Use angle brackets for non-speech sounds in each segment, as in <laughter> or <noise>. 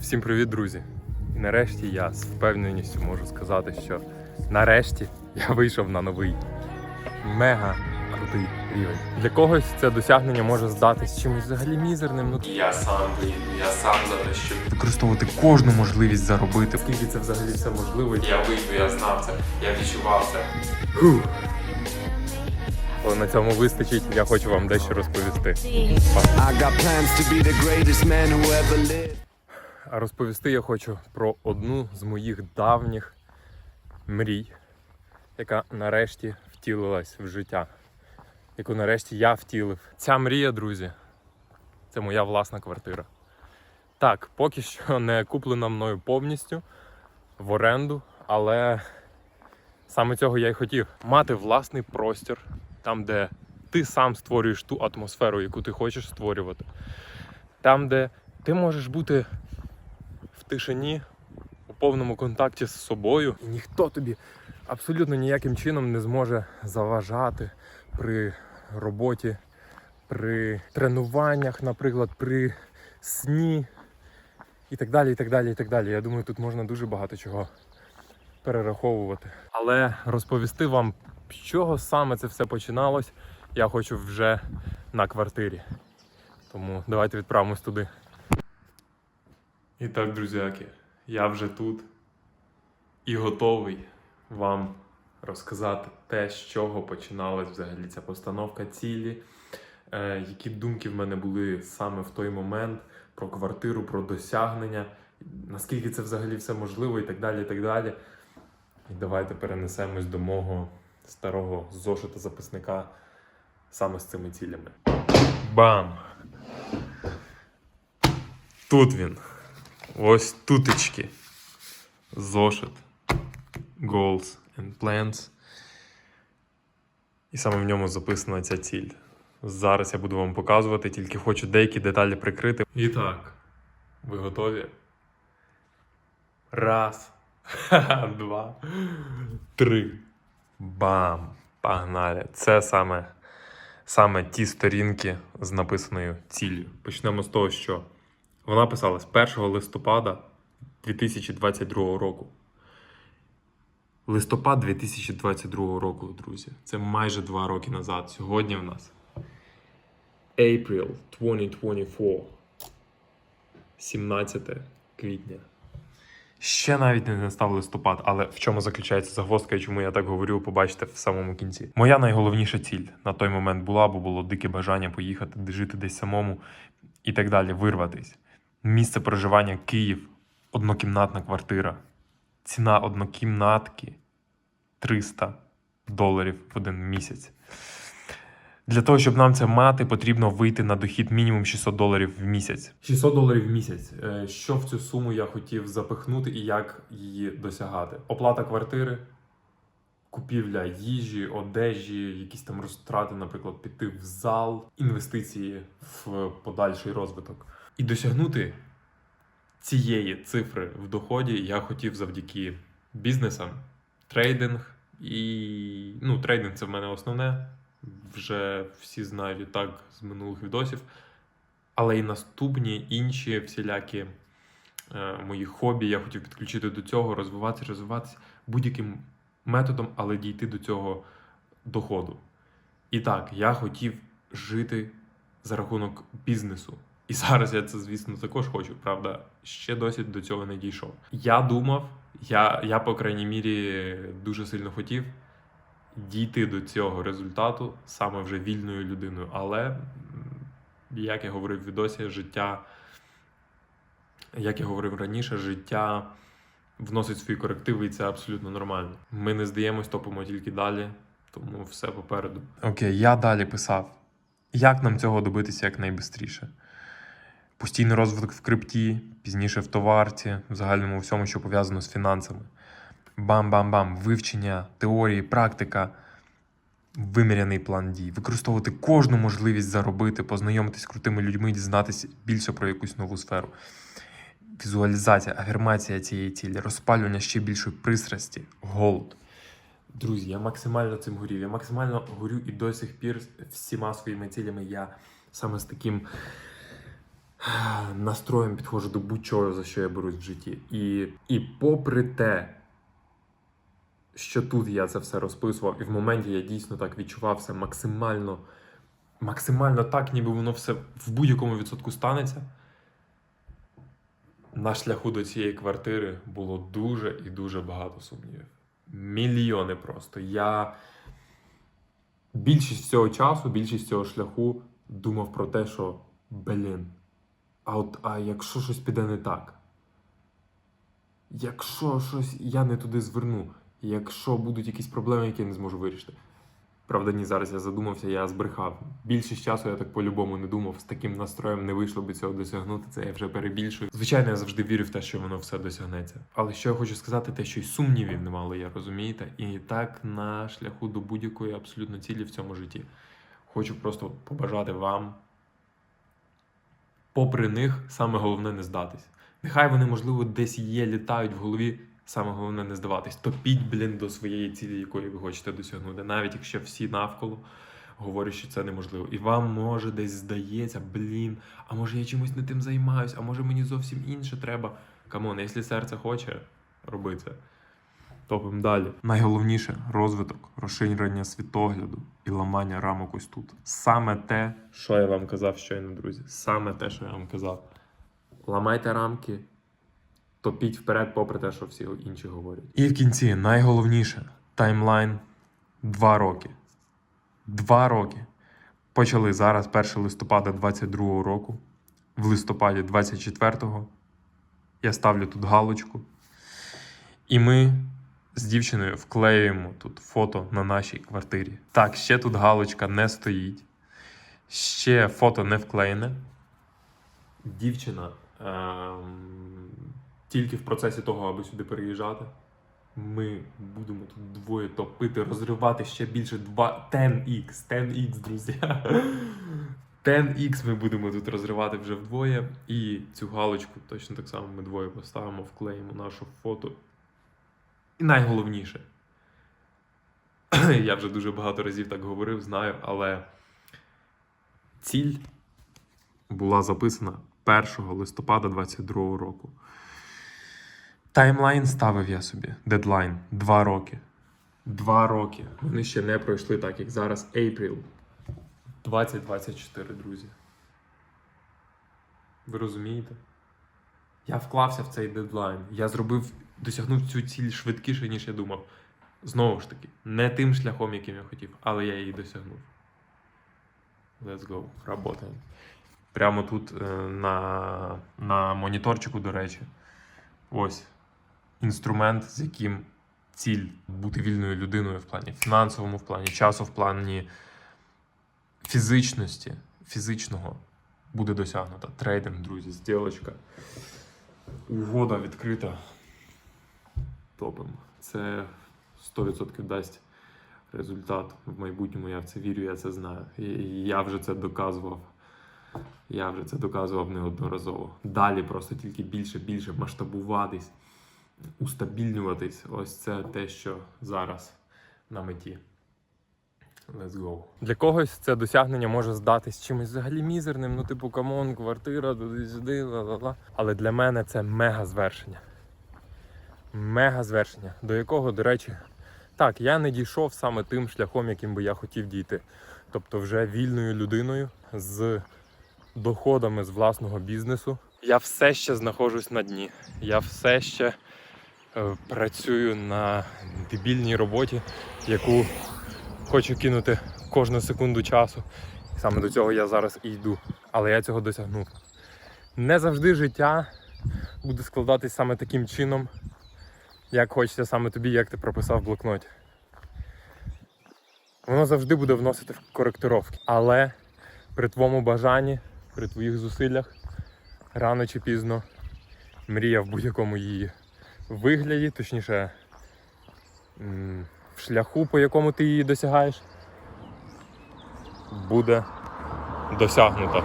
Всім привіт, друзі! І нарешті я з впевненістю можу сказати, що нарешті я вийшов на новий мега крутий рівень. Для когось це досягнення може здатись чимось взагалі мізерним. Ну я сам блін, я сам за те, щоб використовувати кожну можливість заробити. Скільки це взагалі все можливо? Я вийду, я знав це, я відчував це. Фух. Але на цьому вистачить. Я хочу вам дещо розповісти. Розповісти я хочу про одну з моїх давніх мрій, яка нарешті втілилась в життя, яку нарешті я втілив. Ця мрія, друзі, це моя власна квартира. Так, поки що <laughs> не куплена мною повністю в оренду, але саме цього я й хотів мати власний простір, там, де ти сам створюєш ту атмосферу, яку ти хочеш створювати. Там, де ти можеш бути тишині, у повному контакті з собою, і ніхто тобі абсолютно ніяким чином не зможе заважати при роботі, при тренуваннях, наприклад, при сні і так далі. і так далі, і так далі. Я думаю, тут можна дуже багато чого перераховувати. Але розповісти вам, з чого саме це все починалось, я хочу вже на квартирі. Тому давайте відправимось туди. І так, друзяки, я вже тут і готовий вам розказати те, з чого починалась взагалі ця постановка цілі, е, які думки в мене були саме в той момент про квартиру, про досягнення, наскільки це взагалі все можливо і так далі. І так далі. І давайте перенесемось до мого старого зошита записника саме з цими цілями. Бам! Тут він. Ось тутечки. Зошит. Goals and plans. І саме в ньому записана ця ціль. Зараз я буду вам показувати, тільки хочу деякі деталі прикрити. І так, ви готові? Раз. <laughs> Два. Три. Бам! Погнали! Це саме, саме ті сторінки з написаною ціллю. Почнемо з того, що вона писалась 1 листопада 2022 року. Листопад 2022 року, друзі. Це майже два роки назад. Сьогодні в нас April 2024. 17 квітня. Ще навіть не настав листопад, але в чому заключається загвоздка і чому я так говорю, побачите в самому кінці. Моя найголовніша ціль на той момент була, бо було дике бажання поїхати, жити десь самому і так далі, вирватись. Місце проживання Київ, однокімнатна квартира. Ціна однокімнатки 300 доларів в один місяць. Для того, щоб нам це мати, потрібно вийти на дохід мінімум 600 доларів в місяць. 600 доларів в місяць. Е, Що в цю суму я хотів запихнути і як її досягати? Оплата квартири, купівля їжі, одежі, якісь там розтрати, наприклад, піти в зал, інвестиції в подальший розвиток. І досягнути цієї цифри в доході я хотів завдяки бізнесам, трейдинг і ну, трейдинг це в мене основне. Вже всі знають і так з минулих відосів. Але і наступні інші всілякі е, мої хобі я хотів підключити до цього, розвиватися, розвиватися будь-яким методом, але дійти до цього доходу. І так, я хотів жити за рахунок бізнесу. І зараз я це, звісно, також хочу, правда, ще досі до цього не дійшов. Я думав, я, я по крайній мірі, дуже сильно хотів дійти до цього результату саме вже вільною людиною. Але, як я говорив в відосі, життя, як я говорив раніше, життя вносить свої корективи, і це абсолютно нормально. Ми не здаємось, топимо тільки далі, тому все попереду. Окей, я далі писав. Як нам цього добитися якнайбистріше? Постійний розвиток в крипті, пізніше в товарці, в загальному всьому, що пов'язано з фінансами. Бам-бам-бам, вивчення, теорії, практика, виміряний план дій, використовувати кожну можливість заробити, познайомитись з крутими людьми, дізнатися більше про якусь нову сферу. Візуалізація, афірмація цієї цілі, розпалювання ще більшої пристрасті, голод. Друзі, я максимально цим горів. Я максимально горю і до сих пір всіма своїми цілями я саме з таким настроєм підходжу до будь-чого, за що я берусь в житті. І, і попри те, що тут я це все розписував, і в моменті я дійсно так відчував все максимально, максимально так, ніби воно все в будь-якому відсотку станеться. На шляху до цієї квартири було дуже і дуже багато сумнівів. Мільйони просто. Я більшість цього часу, більшість цього шляху думав про те, що блін. А от а якщо щось піде не так? Якщо щось я не туди зверну, якщо будуть якісь проблеми, які я не зможу вирішити. Правда, ні, зараз я задумався, я збрехав. Більшість часу я так по-любому не думав, з таким настроєм не вийшло би цього досягнути. Це я вже перебільшую. Звичайно, я завжди вірю в те, що воно все досягнеться. Але що я хочу сказати, те, що й сумнівів не мало, я розумієте, і так на шляху до будь-якої абсолютно цілі в цьому житті. Хочу просто побажати вам, попри них, саме головне не здатись. Нехай вони, можливо, десь є, літають в голові. Саме головне не здаватись. Топіть, блін, до своєї цілі, якої ви хочете досягнути. Навіть якщо всі навколо говорять, що це неможливо. І вам може десь здається, блін, а може я чимось не тим займаюсь, а може мені зовсім інше треба. Камон, якщо серце хоче, роби це. Топим далі. Найголовніше розвиток, розширення світогляду і ламання рамок ось тут. Саме те, що я вам казав щойно, друзі. Саме те, що я вам казав. Ламайте рамки, топіть вперед, попри те, що всі інші говорять. І в кінці найголовніше таймлайн два роки. Два роки. Почали зараз 1 листопада 22 року. В листопаді 24-го я ставлю тут галочку. І ми з дівчиною вклеюємо тут фото на нашій квартирі. Так, ще тут галочка не стоїть. Ще фото не вклеєне. Дівчина ем, тільки в процесі того, аби сюди переїжджати. Ми будемо тут двоє топити, розривати ще більше 2 10x, 10x, друзі. <laughs> 10x ми будемо тут розривати вже вдвоє. І цю галочку точно так само ми двоє поставимо, вклеїмо нашу фото. І найголовніше, <clears throat> я вже дуже багато разів так говорив, знаю, але ціль була записана 1 листопада 22 року. Таймлайн ставив я собі. Дедлайн. Два роки. Два роки. Вони ще не пройшли так, як зараз. April 2024, друзі. Ви розумієте? Я вклався в цей дедлайн. Я зробив, досягнув цю ціль швидкіше, ніж я думав. Знову ж таки, не тим шляхом, яким я хотів, але я її досягнув. Let's go. Работаємо. Прямо тут е, на, на моніторчику, до речі. Ось інструмент, з яким ціль бути вільною людиною в плані фінансовому, в плані часу, в плані фізичності, фізичного буде досягнута. Трейдинг, друзі, зділочка. Угода відкрита. Топом. Це 100% дасть результат в майбутньому. Я в це вірю, я це знаю. І я вже це доказував. Я вже це доказував неодноразово. Далі просто тільки більше, більше масштабуватись, устабільнюватись. Ось це те, що зараз на меті. Let's go. Для когось це досягнення може здатись чимось взагалі мізерним, ну типу камон, квартира, туди-сюди, ла-ла-ла. Але для мене це мега звершення. Мега звершення, до якого, до речі, так, я не дійшов саме тим шляхом, яким би я хотів дійти. Тобто, вже вільною людиною з доходами з власного бізнесу. Я все ще знаходжусь на дні. Я все ще е, працюю на дебільній роботі, яку хочу кинути кожну секунду часу. Саме до цього я зараз і йду. Але я цього досягнув. Не завжди життя буде складатись саме таким чином, як хочеться саме тобі, як ти прописав в блокноті. Воно завжди буде вносити коректировки. Але при твоєму бажанні, при твоїх зусиллях, рано чи пізно мрія в будь-якому її вигляді, точніше, в шляху, по якому ти її досягаєш, буде досягнута.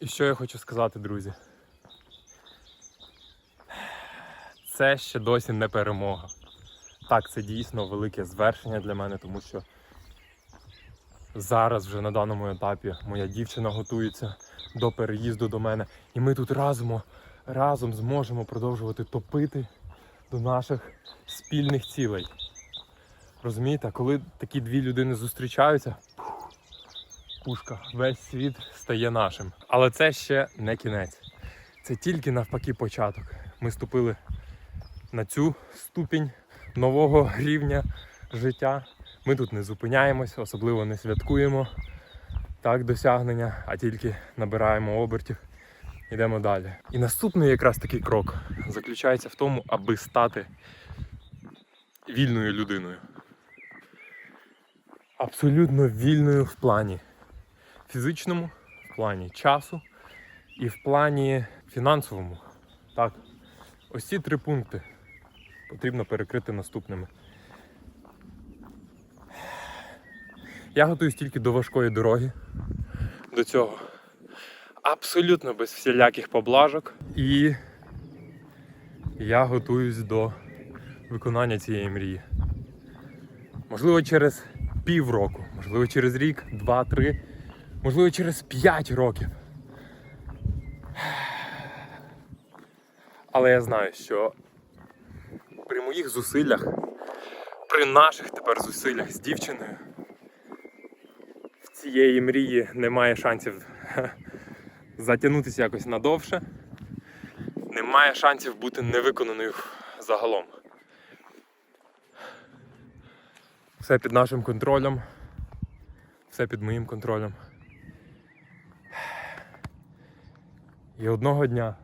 І що я хочу сказати, друзі? Це ще досі не перемога. Так, це дійсно велике звершення для мене, тому що зараз вже на даному етапі моя дівчина готується до переїзду до мене, і ми тут разом, разом зможемо продовжувати топити до наших спільних цілей. Розумієте, коли такі дві людини зустрічаються, пушка, весь світ стає нашим. Але це ще не кінець. Це тільки навпаки початок. Ми ступили на цю ступінь нового рівня життя. Ми тут не зупиняємось, особливо не святкуємо так досягнення, а тільки набираємо обертів, йдемо далі. І наступний якраз такий крок заключається в тому, аби стати вільною людиною. Абсолютно вільною в плані фізичному, в плані часу і в плані фінансовому. Так, ось ці три пункти потрібно перекрити наступними. Я готуюсь тільки до важкої дороги до цього. Абсолютно без всіляких поблажок. І я готуюсь до виконання цієї мрії. Можливо, через півроку, можливо, через рік, два-три, можливо, через п'ять років. Але я знаю, що при моїх зусиллях, при наших тепер зусиллях з дівчиною, в цієї мрії немає шансів затягнутися якось надовше. Немає шансів бути невиконаною загалом. Все під нашим контролем, все під моїм контролем. І одного дня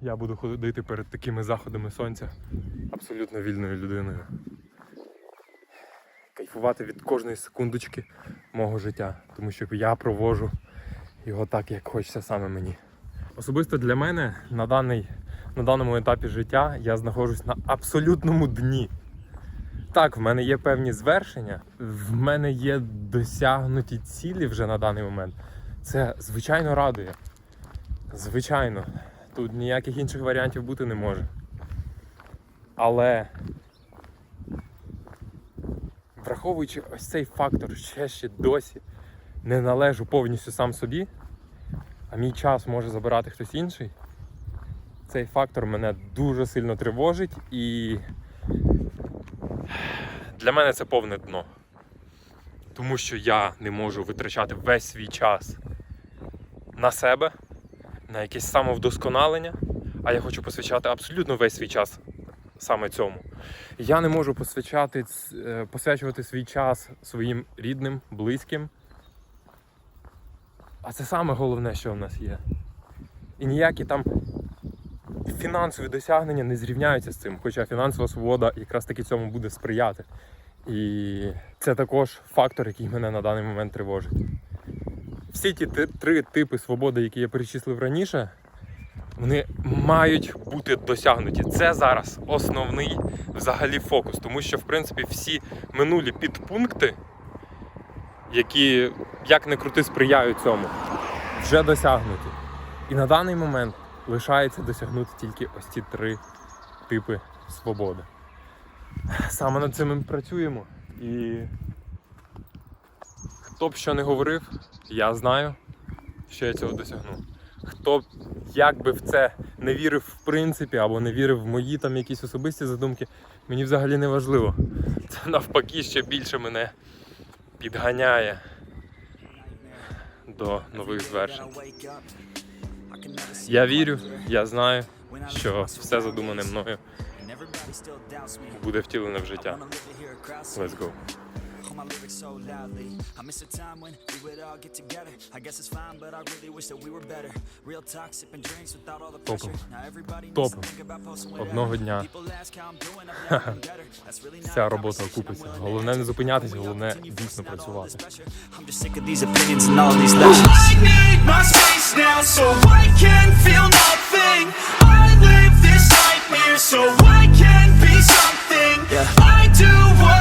я буду ходити перед такими заходами сонця абсолютно вільною людиною. Кайфувати від кожної секундочки мого життя, тому що я провожу його так, як хочеться саме мені. Особисто для мене на, даний, на даному етапі життя я знаходжусь на абсолютному дні. Так, в мене є певні звершення, в мене є досягнуті цілі вже на даний момент. Це звичайно радує. Звичайно, тут ніяких інших варіантів бути не може. Але враховуючи ось цей фактор, що я ще досі не належу повністю сам собі, а мій час може забирати хтось інший, цей фактор мене дуже сильно тривожить і для мене це повне дно. Тому що я не можу витрачати весь свій час на себе, на якесь самовдосконалення, а я хочу посвячати абсолютно весь свій час саме цьому. Я не можу посвячати, е, посвячувати свій час своїм рідним, близьким. А це саме головне, що в нас є. І ніякі там фінансові досягнення не зрівняються з цим, хоча фінансова свобода якраз таки цьому буде сприяти. І це також фактор, який мене на даний момент тривожить. Всі ті три типи свободи, які я перечислив раніше, вони мають бути досягнуті. Це зараз основний взагалі фокус, тому що в принципі всі минулі підпункти, які як не крути сприяють цьому, вже досягнуті. І на даний момент лишається досягнути тільки ось ці три типи свободи. Саме над цим ми працюємо. І хто б що не говорив, я знаю, що я цього досягну. Хто б як би в це не вірив в принципі, або не вірив в мої там якісь особисті задумки, мені взагалі не важливо. Це навпаки ще більше мене підганяє до нових звершень. Я вірю, я знаю, що все задумане мною буде втілене в життя. Let's go my lyrics so loudly. I miss a time when we would all get together. I guess it's fine, but I really wish that we were better. Real talk, sipping drinks without all the pressure. Now everybody needs to think about posting Одного дня вся робота окупиться. Головне не зупинятися, головне дійсно працювати. I'm just sick of these opinions and all these lashes. I need my space now, so I can feel nothing. I live this nightmare, so I can be something. I do what